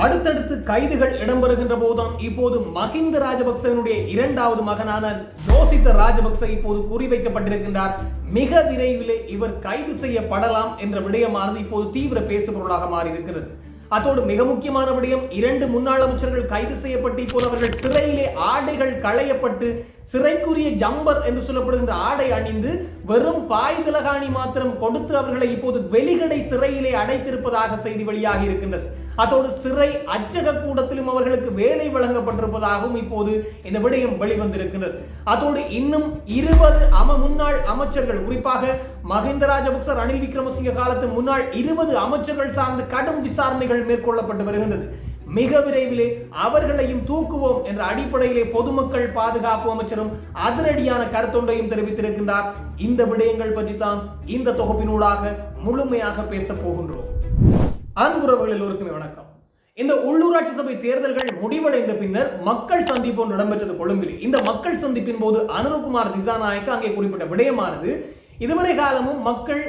அடுத்தடுத்து கைதுகள் இடம்பெறுகின்ற போதும் இப்போது மஹிந்த ராஜபக்சனுடைய இரண்டாவது மகனான ஜோசித்த ராஜபக்ச இப்போது குறிவைக்கப்பட்டிருக்கின்றார். மிக விரைவில் இவர் கைது செய்யப்படலாம் என்ற விடயமானது இப்போது தீவிர பேசுபொருளாக மாறியிருக்கிறது. அத்தோடு மிக முக்கியமான விடயம் இரண்டு முன்னாள் அமைச்சர்கள் கைது செய்யப்பட்டு இப்போது அவர்கள் சிறையிலே ஆடைகள் களையப்பட்டு சிறைக்குரிய ஜம்பர் என்று சொல்லப்படுகின்ற ஆடை அணிந்து வெறும் பாய் திலகாணி மாத்திரம் கொடுத்து அவர்களை இப்போது வெளிகடை சிறையிலே அடைத்திருப்பதாக செய்தி வெளியாகி இருக்கின்றது. அதோடு சிறை அச்சக கூடத்திலும் அவர்களுக்கு வேலை வழங்கப்பட்டிருப்பதாகவும் இப்போது இந்த விடயம் வெளிவந்திருக்கிறது அதோடு இன்னும் இருபது அம முன்னாள் அமைச்சர்கள் குறிப்பாக மஹிந்த ராஜபக்ச ரணில் விக்ரமசிங்க காலத்து முன்னாள் இருபது அமைச்சர்கள் சார்ந்த கடும் விசாரணைகள் மேற்கொள்ளப்பட்டு வருகின்றது. மிக விரைவிலே அவர்களையும் தூக்குவோம் என்ற அடிப்படையிலே பொதுமக்கள் பாதுகாப்பு அமைச்சரும் அதிரடியான கருத்தொன்றையும் தெரிவித்திருக்கின்றார். இந்த விடயங்கள் பற்றி தான் இந்த தொகுப்பினூடாக முழுமையாக பேசப் போகின்றோம். அன்புறவுகள் எல்லோருக்குமே வணக்கம். இந்த உள்ளூராட்சி சபை தேர்தல்கள் முடிவடைந்த பின்னர் மக்கள் சந்திப்பு ஒன்று இடம்பெற்றது கொழும்பில். இந்த மக்கள் சந்திப்பின் போது அனுரகுமார் திசாநாயக்க அங்கே குறிப்பிட்ட விடயமானது இதுவரை காலமும் மக்கள்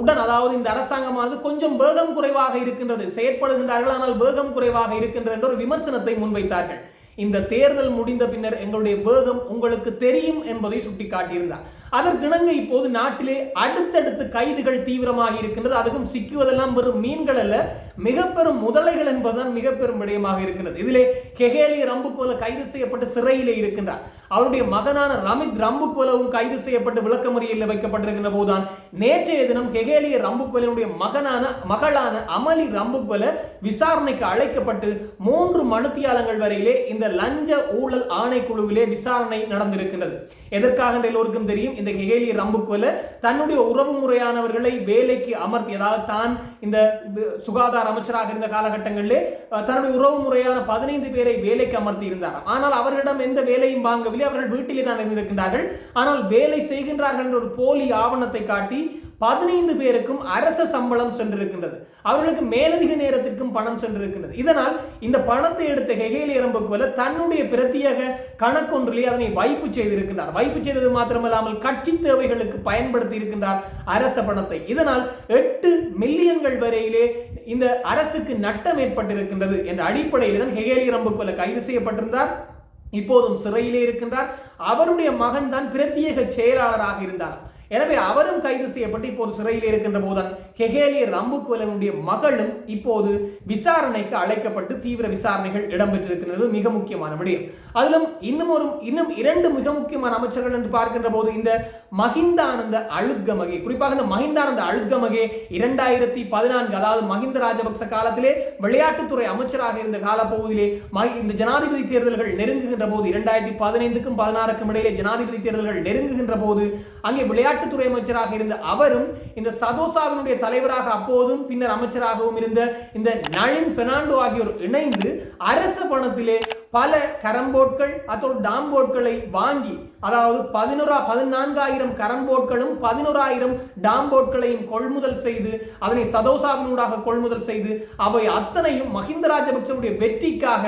உடன் அதாவது இந்த அரசாங்கமானது கொஞ்சம் வேகம் குறைவாக இருக்கின்றது. செயற்படுகின்றார்கள் ஆனால் வேகம் குறைவாக இருக்கின்றது என்ற ஒரு விமர்சனத்தை முன்வைத்தார்கள். இந்த தேர்தல் முடிந்த பின்னர் எங்களுடைய வேகம் உங்களுக்கு தெரியும் என்பதை சுட்டிக்காட்டியிருந்தார். அதற்கிணங்க இப்போது நாட்டிலே அடுத்தடுத்து கைதுகள் தீவிரமாக இருக்கின்றது. அதுவும் சிக்குவதெல்லாம் வெறும் மீன்கள் அல்ல. மிக பெரும் முதலைகள் என்பதுதான் மிக பெரும் விடயமாக இருக்கிறது. இதிலே கெகேலி ரம்புக்கோல கைது செய்யப்பட்டு சிறையிலே இருக்கின்றார். அவருடைய மகனான ரமித் ரம்புக்கோலவும் கைது செய்யப்பட்டு விளக்கமறியலில் வைக்கப்பட்டிருக்கின்ற போதுதான் நேற்றைய தினம் கெகேலிய ரம்புக்கோலனுடைய மகனான மகளான அமளி ரம்புக்கோல விசாரணைக்கு அழைக்கப்பட்டு மூன்று மனுத்தியாலங்கள் வரையிலே இந்த லஞ்ச ஊழல் ஆணைக்குழுவிலே விசாரணை நடந்திருக்கின்றது. எதற்காக எல்லோருக்கும் தெரியும் இந்த கெகேலிய ரம்புக்கோல தன்னுடைய உறவு முறையானவர்களை வேலைக்கு அமர்த்தி அதாவது தான் இந்த சுகாதார சுகாதார அமைச்சராக இருந்த காலகட்டங்களிலே தன்னுடைய உறவு முறையான பதினைந்து பேரை வேலைக்கு அமர்த்தி இருந்தார். ஆனால் அவர்களிடம் எந்த வேலையும் வாங்கவில்லை. அவர்கள் வீட்டிலே தான் இருந்திருக்கின்றார்கள். ஆனால் வேலை செய்கின்றார்கள் என்ற ஒரு போலி ஆவணத்தை காட்டி பதினைந்து பேருக்கும் அரச சம்பளம் சென்றிருக்கின்றது. அவர்களுக்கு மேலதிக நேரத்திற்கும் பணம் சென்றிருக்கின்றது. இதனால் இந்த பணத்தை எடுத்த ஹெகேலி எறும்புக்குவல தன்னுடைய பிரத்யேக கணக்கொன்றிலே அதனை வைப்பு செய்திருக்கின்றார். வைப்பு செய்தது மாத்திரமல்லாமல் கட்சி தேவைகளுக்கு பயன்படுத்தி இருக்கின்றார் அரச பணத்தை. இதனால் எட்டு மில்லியன்கள் வரையிலே இந்த அரசுக்கு நட்டம் ஏற்பட்டிருக்கின்றது என்ற அடிப்படையில் தான் ஹெகேலி எறும்புக்குவல கைது செய்யப்பட்டிருந்தார். இப்போதும் சிறையிலே இருக்கின்றார். அவருடைய மகன் தான் பிரத்யேக செயலாளராக இருந்தார். எனவே அவரும் கைது செய்யப்பட்டு இப்போது சிறையில் இருக்கின்ற போதுதான் கெகேலிய ரம்புக்குவலனுடைய மகளும் இப்போது விசாரணைக்கு அழைக்கப்பட்டு தீவிர விசாரணைகள் இடம்பெற்றிருக்கிறது மிக முக்கியமான விடயம். அதிலும் இன்னும் ஒரு இன்னும் இரண்டு மிக முக்கியமான அமைச்சர்கள் என்று பார்க்கின்ற போது இந்த மஹிந்தானந்த அழுத்கமகே குறிப்பாக இந்த மஹிந்தானந்த அழுத்கமகே இரண்டாயிரத்தி பதினான்கு அதாவது மஹிந்த ராஜபக்ச காலத்திலே விளையாட்டுத்துறை அமைச்சராக இருந்த காலப்பகுதியிலே மஹி- இந்த ஜனாதிபதி தேர்தல்கள் நெருங்குகின்ற போது இரண்டாயிரத்தி பதினைந்துக்கும் பதினாறுக்கும் இடையிலே ஜனாதிபதி தேர்தல்கள் நெருங்குகின்ற போது அங்கே விளையாட்டு விளையாட்டுத்துறை அமைச்சராக இருந்த அவரும் இந்த சதோசாவினுடைய தலைவராக அப்போதும் பின்னர் அமைச்சராகவும் இருந்த இந்த நளின் பெர்னாண்டோ ஆகியோர் இணைந்து அரச பணத்திலே பல கரம்போட்கள் அத்தோடு டாம்போட்களை வாங்கி அதாவது பதினோரா பதினான்காயிரம் கரம்போட்களும் பதினோராயிரம் டாம்போட்களையும் கொள்முதல் செய்து அதனை சதோசாவினூடாக கொள்முதல் செய்து அவை அத்தனையும் மஹிந்த ராஜபக்சவுடைய வெற்றிக்காக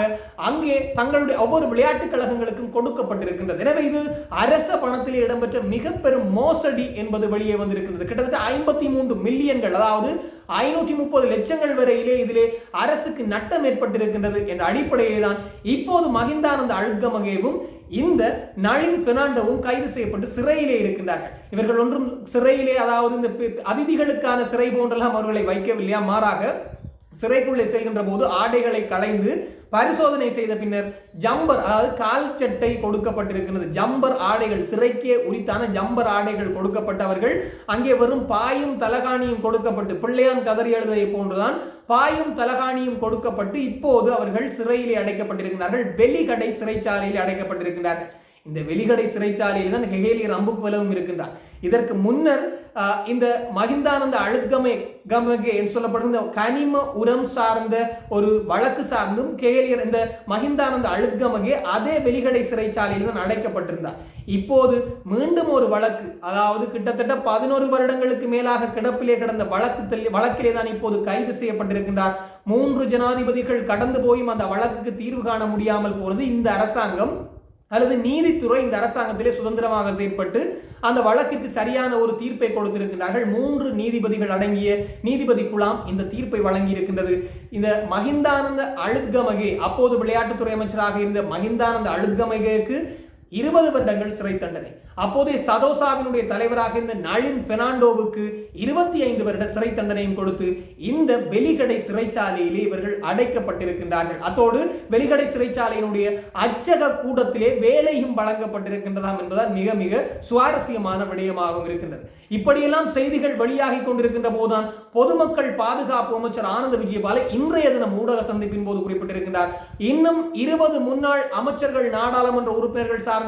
அங்கே தங்களுடைய ஒவ்வொரு விளையாட்டுக் கழகங்களுக்கும் கொடுக்கப்பட்டிருக்கின்றது. எனவே இது அரச பணத்திலே இடம்பெற்ற மிக பெரும் மோசடி என்பது வெளியே வந்திருக்கிறது கிட்டத்தட்ட ஐம்பத்தி மூன்று மில்லியன்கள் அதாவது ஐநூற்றி முப்பது லட்சங்கள் வரையிலே இதிலே அரசுக்கு நட்டம் ஏற்பட்டிருக்கின்றது என்ற அடிப்படையிலே தான் இப்போது மகிந்தானந்த அழுத்கமகேவும் இந்த நளின் பெர்னாண்டோவும் கைது செய்யப்பட்டு சிறையிலே இருக்கின்றார்கள். இவர்கள் ஒன்றும் சிறையிலே அதாவது இந்த பி- அதிதிகளுக்கான சிறை போன்றெல்லாம் அவர்களை வைக்கவில்லையா? மாறாக சிறைக்குள்ளே செல்கின்ற போது ஆடைகளை களைந்து பரிசோதனை செய்த பின்னர் ஜம்பர் அதாவது கால் சட்டை கொடுக்கப்பட்டிருக்கிறது ஜம்பர் ஆடைகள் சிறைக்கே உரித்தான ஜம்பர் ஆடைகள் கொடுக்கப்பட்டவர்கள் அங்கே வரும் பாயும் தலகாணியும் கொடுக்கப்பட்டு பிள்ளையான் கதறி எழுதையை போன்றுதான் பாயும் தலகாணியும் கொடுக்கப்பட்டு இப்போது அவர்கள் சிறையிலே அடைக்கப்பட்டிருக்கிறார்கள் வெளிகடை சிறைச்சாலையில் அடைக்கப்பட்டிருக்கிறார்கள் இந்த வெளிகடை சிறைச்சாலையில் தான் ஹெகேலியர் அம்புக்குவலவும் இருக்கின்றார். இதற்கு முன்னர் இந்த மகிந்தானந்த அழுத்கமே கமகே என்று சொல்லப்படும் இந்த கனிம உரம் சார்ந்த ஒரு வழக்கு சார்ந்தும் கேலியர் இந்த மகிந்தானந்த அழுத்கமகே அதே வெளிகடை சிறைச்சாலையில் தான் அடைக்கப்பட்டிருந்தார். இப்போது மீண்டும் ஒரு வழக்கு அதாவது கிட்டத்தட்ட பதினோரு வருடங்களுக்கு மேலாக கிடப்பிலே கிடந்த வழக்கு வழக்கிலே தான் இப்போது கைது செய்யப்பட்டிருக்கின்றார். மூன்று ஜனாதிபதிகள் கடந்து போயும் அந்த வழக்குக்கு தீர்வு காண முடியாமல் போனது இந்த அரசாங்கம். அல்லது நீதித்துறை இந்த அரசாங்கத்திலே சுதந்திரமாக செயற்பட்டு அந்த வழக்கிற்கு சரியான ஒரு தீர்ப்பை கொடுத்திருக்கிறார்கள் மூன்று நீதிபதிகள் அடங்கிய நீதிபதி குழாம் இந்த தீர்ப்பை வழங்கி இருக்கின்றது இந்த மஹிந்தானந்த அழுத்கமகே அப்போது விளையாட்டுத்துறை அமைச்சராக இருந்த மஹிந்தானந்த அழுத்கமகேக்கு இருபது வருடங்கள் சிறை தண்டனை. அப்போதைய சதோசாவினுடைய தலைவராக இருந்த நளின் பெர்னாண்டோவுக்கு இருபத்தி ஐந்து வருட சிறை தண்டனையும் கொடுத்து இந்த வெளிகடை சிறைச்சாலையிலே இவர்கள் அடைக்கப்பட்டிருக்கின்றார்கள். அத்தோடு வெளிகடை சிறைச்சாலையினுடைய அச்சக கூடத்திலே வேலையும் வழங்கப்பட்டிருக்கின்றதாம் என்பதால் மிக மிக சுவாரஸ்யமான விடயமாகவும் இருக்கின்றது. இப்படியெல்லாம் செய்திகள் வெளியாகி கொண்டிருக்கின்ற போதுதான் பொதுமக்கள் பாதுகாப்பு அமைச்சர் ஆனந்த விஜயபாலை இன்றைய தினம் ஊடக சந்திப்பின் போது குறிப்பிட்டிருக்கின்றார். இன்னும் இருபது முன்னாள் அமைச்சர்கள் நாடாளுமன்ற உறுப்பினர்கள் சார்ந்த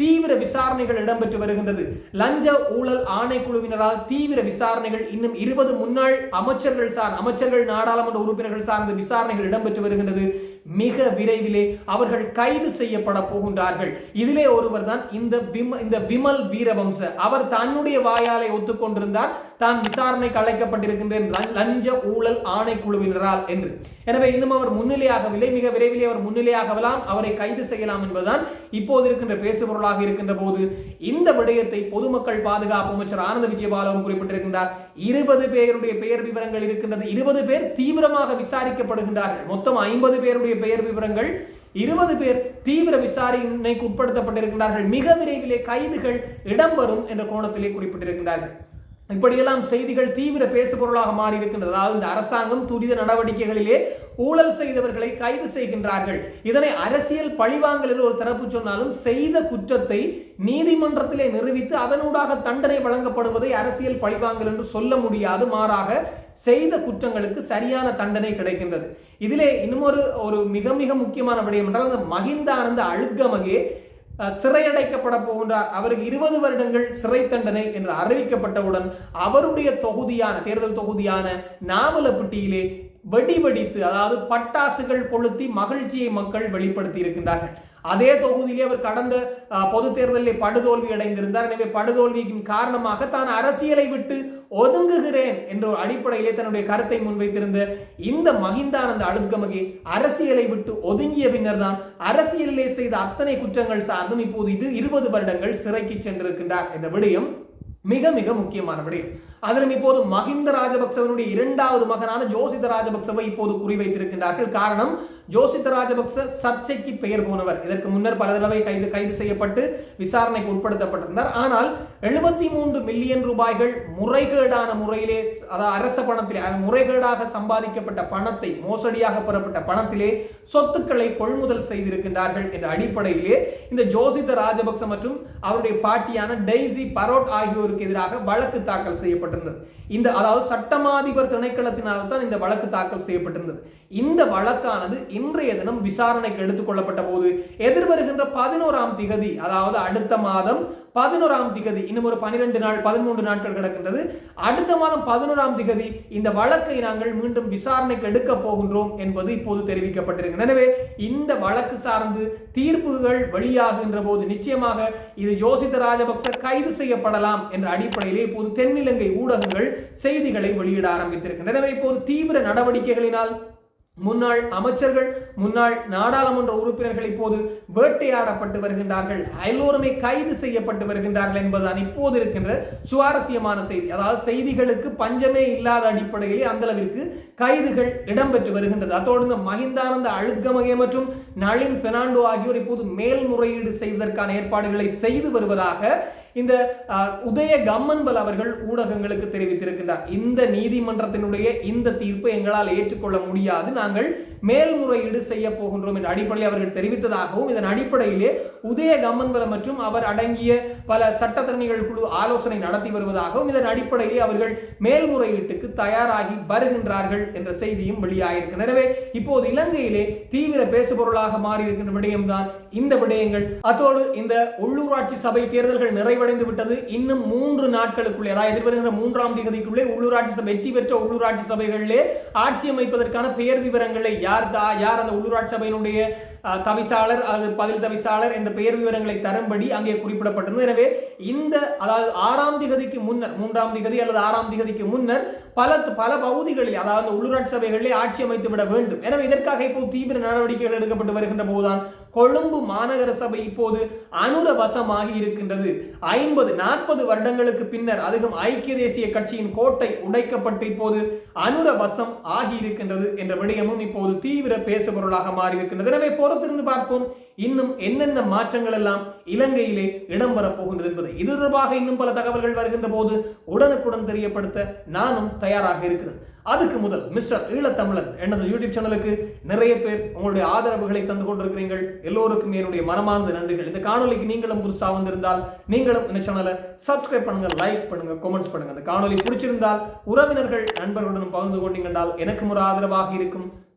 தீவிர விசாரணைகள் இடம்பெற்று வருகின்றது. லஞ்ச ஊழல் ஆணைக்குழுவினரால் தீவிர விசாரணைகள் இன்னும் இருபது முன்னாள் அமைச்சர்கள் சார் அமைச்சர்கள் நாடாளுமன்ற உறுப்பினர்கள் சார்ந்த விசாரணைகள் இடம்பெற்று வருகின்றது. மிக விரைவிலே அவர்கள் கைது செய்யப்பட போகின்றார்கள். இதிலே ஒருவர் தான் இந்த விம இந்த விமல் வீரவம்ச. அவர் தன்னுடைய வாயாலை ஒத்துக்கொண்டிருந்தார். தான் விசாரணைக்கு அழைக்கப்பட்டிருக்கின்றேன். லஞ்ச- ஊழல் ஆணைக்குழுவினரால் என்று. எனவே இன்னும் அவர் முன்னிலையாகவில்லை. மிக விரைவிலே அவர் முன்னிலையாகலாம் அவரை கைது செய்யலாம் என்பதுதான் இப்போது இருக்கின்ற பேசுபொருளாக இருக்கின்ற போது இந்த விடயத்தை பொதுமக்கள் பாதுகாப்பு அமைச்சர் ஆனந்த விஜயபாலவும் குறிப்பிட்டிருக்கின்றார். இருபது பேருடைய பெயர் விவரங்கள் இருக்கின்றது இருபது பேர் தீவிரமாக விசாரிக்கப்படுகின்றார்கள். மொத்தம் ஐம்பது பேருடைய பெயர் விவரங்கள் இருபது பேர் தீவிர விசாரணைக்கு உட்படுத்தப்பட்டிருக்கின்றார்கள். மிக விரைவிலே கைதுகள் இடம்பெறும் என்ற கோணத்திலே குறிப்பிட்டிருக்கின்றார்கள். இப்படியெல்லாம் செய்திகள் தீவிர பேசுபொருளாக மாறி இருக்கின்றது அதாவது இந்த அரசாங்கம் துரித நடவடிக்கைகளிலே ஊழல் செய்தவர்களை கைது செய்கின்றார்கள். இதனை அரசியல் பழிவாங்கல் என்று ஒரு தரப்பு சொன்னாலும் செய்த குற்றத்தை நீதிமன்றத்திலே நிரூபித்து அதனூடாக தண்டனை வழங்கப்படுவதை அரசியல் பழிவாங்கல் என்று சொல்ல முடியாது. மாறாக செய்த குற்றங்களுக்கு சரியான தண்டனை கிடைக்கின்றது. இதிலே இன்னும் ஒரு ஒரு மிக மிக முக்கியமான விடயம் என்றால் அந்த மகிந்தானந்த அழுக்கமகே அஹ், சிறையடைக்கப்பட போகின்றார். அவருக்கு இருபது வருடங்கள் சிறை தண்டனை என்று அறிவிக்கப்பட்டவுடன் அவருடைய தொகுதியான தேர்தல் தொகுதியான நாவலப்பட்டியிலே வெடி வெடித்து அதாவது பட்டாசுகள் கொளுத்தி மகிழ்ச்சியை மக்கள் வெளிப்படுத்தி இருக்கின்றார்கள் அதே தொகுதியிலே அவர் கடந்த பொது தேர்தலில் படுதோல்வி அடைந்திருந்தார். எனவே படுதோல்வியின் காரணமாக தான் அரசியலை விட்டு ஒதுங்குகிறேன் என்ற ஒரு அடிப்படையிலே தன்னுடைய கருத்தை முன்வைத்திருந்த இந்த மஹிந்தானந்த அழுத்கமகே அரசியலை விட்டு ஒதுங்கிய பின்னர் தான் அரசியலிலே செய்த அத்தனை குற்றங்கள் சார்ந்தும் இப்போது இது இருபது வருடங்கள் சிறைக்கு சென்றிருக்கின்றார் என்ற விடயம் மிக மிக முக்கியமான அதிலும் இப்போது மஹிந்த ராஜபக்சவனுடைய இரண்டாவது மகனான ஜோசித ராஜபக்சவை இப்போது குறிவைத்திருக்கின்றார்கள். காரணம் ஜோசித ராஜபக்ச சர்ச்சைக்கு பெயர் போனவர். இதற்கு முன்னர் பல தடவை கைது கைது செய்யப்பட்டு விசாரணைக்கு உட்படுத்தப்பட்டிருந்தார். ஆனால் எழுபத்தி மூன்று மில்லியன் ரூபாய்கள் முறைகேடான முறையிலே அதாவது அரச பணத்திலே முறைகேடாக சம்பாதிக்கப்பட்ட பணத்தை மோசடியாக பெறப்பட்ட பணத்திலே சொத்துக்களை கொள்முதல் செய்திருக்கின்றார்கள் என்ற அடிப்படையிலே இந்த ஜோசித ராஜபக்ச மற்றும் அவருடைய பாட்டியான டெய்ஸி பரோட் ஆகியோர் ஆகியோருக்கு எதிராக வழக்கு தாக்கல் செய்யப்பட்டிருந்தது. இந்த அதாவது சட்டமாதிபர் திணைக்களத்தினால் தான் இந்த வழக்கு தாக்கல் செய்யப்பட்டிருந்தது. இந்த வழக்கானது இன்றைய தினம் விசாரணைக்கு எடுத்துக்கொள்ளப்பட்ட போது எதிர்வருகின்ற பதினோராம் திகதி அதாவது அடுத்த மாதம் பதினோராம் திகதி இன்னும் ஒரு பனிரெண்டு நாள் பதிமூன்று நாட்கள் கிடக்கின்றது. அடுத்த மாதம் பதினோராம் திகதி இந்த வழக்கை நாங்கள் மீண்டும் விசாரணைக்கு எடுக்க போகின்றோம் என்பது இப்போது தெரிவிக்கப்பட்டிருக்கு எனவே இந்த வழக்கு சார்ந்து தீர்ப்புகள் வெளியாகின்ற போது நிச்சயமாக இது ஜோசித ராஜபக்ச கைது செய்யப்படலாம் என்ற அடிப்படையிலே இப்போது தென்னிலங்கை ஊடகங்கள் செய்திகளை வெளியிட ஆரம்பித்திருக்கின்றன. எனவே இப்போது தீவிர நடவடிக்கைகளினால் முன்னாள் அமைச்சர்கள் முன்னாள் நாடாளுமன்ற உறுப்பினர்கள் இப்போது வேட்டையாடப்பட்டு வருகின்றார்கள். எல்லோருமே கைது செய்யப்பட்டு வருகின்றார்கள் என்பதுதான் இப்போது இருக்கின்ற சுவாரஸ்யமான செய்தி. அதாவது செய்திகளுக்கு பஞ்சமே இல்லாத அடிப்படையிலே அந்த அளவிற்கு கைதுகள் இடம்பெற்று வருகின்றது. அதோடு இந்த மஹிந்தானந்த அழுத்கமகே மற்றும் நளின் பெர்னாண்டோ ஆகியோர் இப்போது மேல்முறையீடு செய்வதற்கான ஏற்பாடுகளை செய்து வருவதாக இந்த உதய கம்மன்பல் அவர்கள் ஊடகங்களுக்கு தெரிவித்திருக்கின்றார். இந்த நீதிமன்றத்தினுடைய இந்த தீர்ப்பு எங்களால் ஏற்றுக்கொள்ள முடியாது. நாங்கள் மேல்முறையீடு செய்ய போகின்றோம் என்ற அடிப்படையில் அவர்கள் தெரிவித்ததாகவும் இதன் அடிப்படையிலே உதய கம்மன்பல மற்றும் அவர் அடங்கிய பல சட்டத்திறனிகள் குழு ஆலோசனை நடத்தி வருவதாகவும் இதன் அடிப்படையிலே அவர்கள் மேல்முறையீட்டுக்கு தயாராகி வருகின்றார்கள் என்ற செய்தியும் வெளியாகிருக்கு எனவே இப்போது இலங்கையிலே தீவிர பேசுபொருளாக மாறி இருக்கின்ற விடயம்தான் இந்த விடயங்கள். அத்தோடு இந்த உள்ளூராட்சி சபை தேர்தல்கள் நிறைவடைந்து விட்டது. இன்னும் மூன்று நாட்களுக்குள்ளே அதாவது எதிர்வருகின்ற மூன்றாம் தேதிக்குள்ளே உள்ளூராட்சி சபை வெற்றி பெற்ற உள்ளூராட்சி சபைகளிலே ஆட்சி அமைப்பதற்கான பெயர் விவரங்களை யார் தா யார் அந்த உள்ளூராட்சி சபையினுடைய தவிசாளர் அல்லது பதில் தவிசாளர் என்ற பெயர் விவரங்களை தரும்படி அங்கே குறிப்பிடப்பட்டிருந்தது. எனவே இந்த அதாவது ஆறாம் திகதிக்கு முன்னர் மூன்றாம் திகதி அல்லது ஆறாம் திகதிக்கு முன்னர் பல பல பகுதிகளில் அதாவது உள்ளூராட்சி சபைகளிலே ஆட்சி அமைத்து விட வேண்டும். எனவே இதற்காக இப்போ தீவிர நடவடிக்கைகள் எடுக்கப்பட்டு வருகின்ற போதுதான் கொழும்பு மாநகர சபை இப்போது அனுர வசமாகி இருக்கின்றது. ஐம்பது நாற்பது வருடங்களுக்கு பின்னர் அதுவும் ஐக்கிய தேசிய கட்சியின் கோட்டை உடைக்கப்பட்டு இப்போது அனுர வசம் ஆகி இருக்கின்றது என்ற விடயமும் இப்போது தீவிர பேசுபொருளாக மாறியிருக்கின்றது எனவே பொறுத்திருந்து பார்ப்போம். இன்னும் என்னென்ன மாற்றங்கள் எல்லாம் இலங்கையிலே இடம்பெறப் போகின்றது என்பது இது தொடர்பாக இன்னும் பல தகவல்கள் வருகின்ற போது உடனுக்குடன் தெரியப்படுத்த நானும் தயாராக இருக்கிறேன். அதுக்கு முதல் மிஸ்டர் ஈழத்தமிழன் எனது யூடியூப் சேனலுக்கு நிறைய பேர் உங்களுடைய ஆதரவுகளை தந்து கொண்டிருக்கிறீர்கள். எல்லோருக்கும் என்னுடைய மனமார்ந்த நன்றிகள். இந்த காணொலிக்கு நீங்களும் புதுசாக வந்திருந்தால் நீங்களும் இந்த சேனலை சப்ஸ்கிரைப் பண்ணுங்க லைக் பண்ணுங்க கமெண்ட்ஸ் பண்ணுங்க. இந்த காணொலி பிடிச்சிருந்தால் உறவினர்கள் நண்பர்களுடன் பகிர்ந்து கொண்டீங்கன்றால் எனக்கும் ஒரு ஆதரவாக இருக்கும்.